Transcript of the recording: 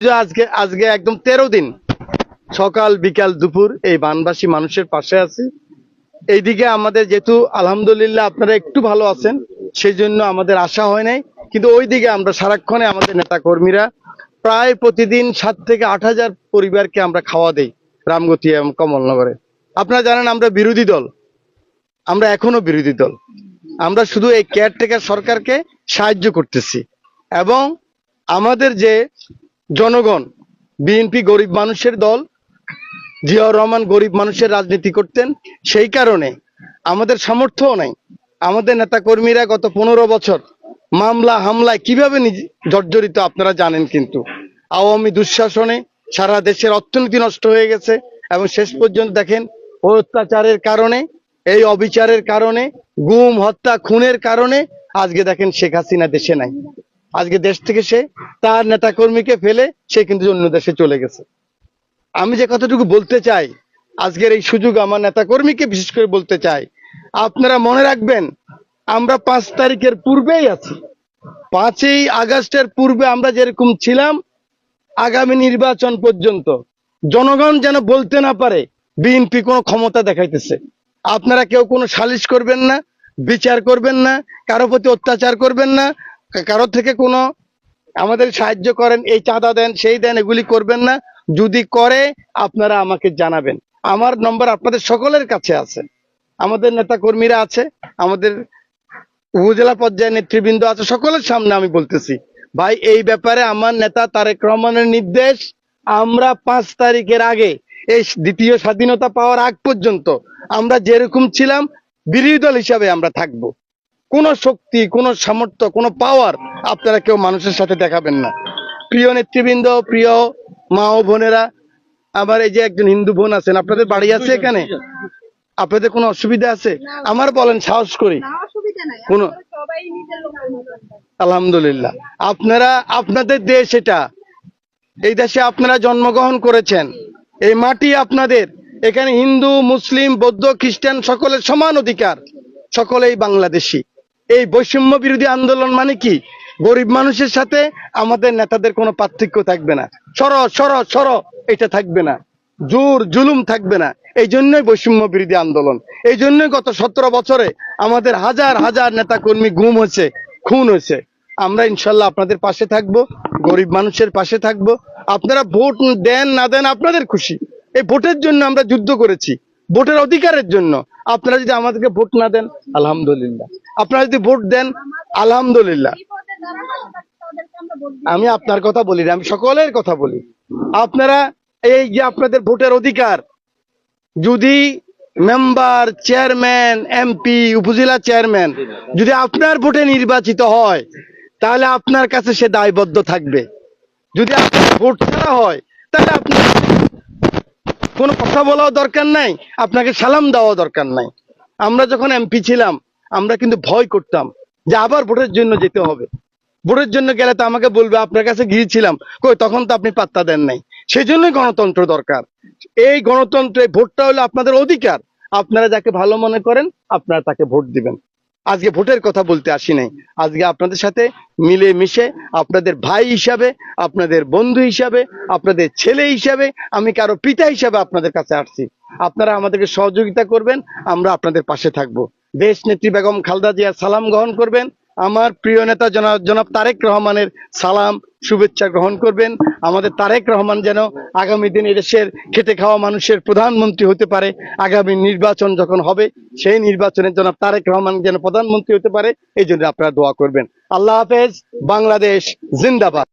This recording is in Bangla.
আজকে আজকে একদম তেরো দিন, সকাল, বিকাল, দুপুর এই বানবাসী মানুষের পাশে আছি। এইদিকে আমাদের যেহেতু, আলহামদুলিল্লাহ আপনারা একটু ভালো আছেন সেই জন্য আমাদের আশা হয় নাই। কিন্তু ওইদিকে আমরা সারাক্ষণে আমাদের নেতা কর্মীরা প্রায় প্রতিদিন সাত থেকে আট হাজার পরিবারকে আমরা খাওয়া দেই, রামগতি এবং কমলনগরে। আপনারা জানেন আমরা বিরোধী দল। আমরা এখনও বিরোধী দল। আমরা শুধু এই কেয়ারটেকার সরকারকে সাহায্য করতেছি। এবং আমাদের যে জনগণ, বিএনপি গরিব মানুষের দল, জিয়াউর রহমান গরিব মানুষের রাজনীতি করতেন, সেই কারণে আমাদের সামর্থ্যও নাই। আমাদের নেতা কর্মীরা গত পনেরো বছর মামলা, হামলায় কীভাবে জর্জরিত আপনারা জানেন কিন্তু। আওয়ামী দুঃশাসনে সারা দেশের অর্থনীতি নষ্ট হয়ে গেছে এবং শেষ পর্যন্ত দেখেন অত্যাচারের কারণে, এই অবিচারের কারণে, গুম, হত্যা, খুনের কারণে আজকে দেখেন শেখ হাসিনা দেশে নাই। আজকে দেশ থেকে সে তার নেতাকর্মীকে ফেলে সে কিন্তু অন্য দেশে চলে গেছে। আমি যে কথাটুকু বলতে চাই, আজকের এই সুযোগ আমার নেতা কর্মীকে বিশেষ করে বলতে চাই, আপনারা মনে রাখবেন, আমরা পাঁচ তারিখের পূর্বেই আছি। পাঁচই আগস্টের পূর্বে আমরা যেরকম ছিলাম, আগামী নির্বাচন পর্যন্ত জনগণ যেন বলতে না পারে, বিএনপি কোনো ক্ষমতা দেখাইতেছে। আপনারা কেউ কোনো সালিশ করবেন না, বিচার করবেন না, কারও প্রতি অত্যাচার করবেন না কারও থেকে কোনো আমাদের সাহায্য করেন, এই চাঁদা দেন, সেই দেন, এগুলি করবেন না। যদি করে, আপনারা আমাকে জানাবেন। আমার নম্বর আপনাদের সকলের কাছে আছে। আমাদের নেতা কর্মীরা আছে, আমাদের উপজেলা পর্যায়ে নেতৃবৃন্দ আছে, সকলের সামনে আমি বলতেছি। ভাই, এই ব্যাপারে আমার নেতা তারেক রহমানের নির্দেশ, আমরা পাঁচ তারিখের আগে, এই দ্বিতীয় স্বাধীনতা পাওয়ার আগ পর্যন্ত আমরা যেরকম ছিলাম, বিরোধী দল হিসাবে আমরা থাকব। কোন শক্তি কোন সামর্থ্য কোন পাওয়ার আপনারা কেউ মানুষের সাথে দেখাবেন না। প্রিয় নেতৃবৃন্দ প্রিয় মা ও বোনেরা আমার এই যে একজন হিন্দু বোন আছেন আপনাদের বাড়ি আছে এখানে? আপনাদের কোনো অসুবিধা আছে? আমার বলেন সাহস করি। না অসুবিধা নাই। কোনো আলহামদুলিল্লাহ। আপনারা আপনাদের দেশ এটা। এই দেশে আপনারা জন্মগ্রহণ করেছেন। এই মাটি আপনাদের। এখানে হিন্দু মুসলিম বৌদ্ধ খ্রিস্টান সকলের সমান অধিকার। সকলেই বাংলাদেশি। এই বৈষম্য বিরোধী আন্দোলন মানে কি? গরিব মানুষের সাথে আমাদের নেতাদের কোনো পার্থক্য থাকবে না। সর সর সর, এটা থাকবে না। জোর, জুলুম থাকবে না। এই জন্যই বৈষম্য বিরোধী আন্দোলন। এই জন্যই গত সতেরো বছরে আমাদের হাজার হাজার নেতা কর্মী গুম হয়েছে, খুন হয়েছে। আমরা ইনশাল্লাহ আপনাদের পাশে থাকব, গরিব মানুষের পাশে থাকব। আপনারা ভোট দেন না দেন আপনাদের খুশি। এই ভোটের জন্য আমরা যুদ্ধ করেছি। ভোটের অধিকারের জন্য। আপনারা যদি আমাদেরকে ভোট না দেন, আলহামদুলিল্লাহ। আপনারা যদি ভোট দেন, আলহামদুলিল্লাহ। আমি আপনার কথা বলি না, আমি সকলের কথা বলি। আপনারা এই যে আপনাদের ভোটের অধিকার, যদি মেম্বার, চেয়ারম্যান, এমপি, উপজেলা চেয়ারম্যান যদি আপনার ভোটে নির্বাচিত হয়, তাহলে আপনার কাছে সে দায়বদ্ধ থাকবে। যদি আপনার ভোট ছাড়া হয়, তাহলে আপনার কোনো কথা বলাও দরকার নাই, আপনাকে সালাম দেওয়া দরকার নাই। আমরা যখন এমপি ছিলাম, আমরা কিন্তু ভয় করতাম যে আবার ভোটের জন্য যেতে হবে। ভোটের জন্য গেলে তো আমাকে বলবে, আপনার কাছে গিয়েছিলাম, কই, তখন তো আপনি পাত্তা দেন নাই। সেই জন্যই গণতন্ত্র দরকার। এই গণতন্ত্রে ভোটটা হলো আপনাদের অধিকার। আপনারা যাকে ভালো মনে করেন, আপনারা তাকে ভোট দিবেন। আজকে ভোটের কথা বলতে আসি নাই। আজকে আপনাদের সাথে মিলে মিশে আপনাদের ভাই হিসাবে, আপনাদের বন্ধু হিসাবে, আপনাদের ছেলে হিসাবে, আমি কারও পিতা হিসাবে আপনাদের কাছে আসছি। আপনারা আমাদেরকে সহযোগিতা করবেন, আমরা আপনাদের পাশে থাকব। দেশ নেত্রী বেগম খালদা জিয়া সালাম গ্রহণ করবেন আমার প্রিয় নেতা জনাব জনাব তারেক রহমানের সালাম, শুভেচ্ছা গ্রহণ করবেন। আমাদের তারেক রহমান যেন আগামী দিনে দেশের খেতে খাওয়া মানুষের প্রধানমন্ত্রী হতে পারে। আগামী নির্বাচন যখন হবে, সেই নির্বাচনে জনাব তারেক রহমান যেন প্রধানমন্ত্রী হতে পারে, এই জন্য আপনারা দোয়া করবেন। আল্লাহ হাফেজ, বাংলাদেশ জিন্দাবাদ।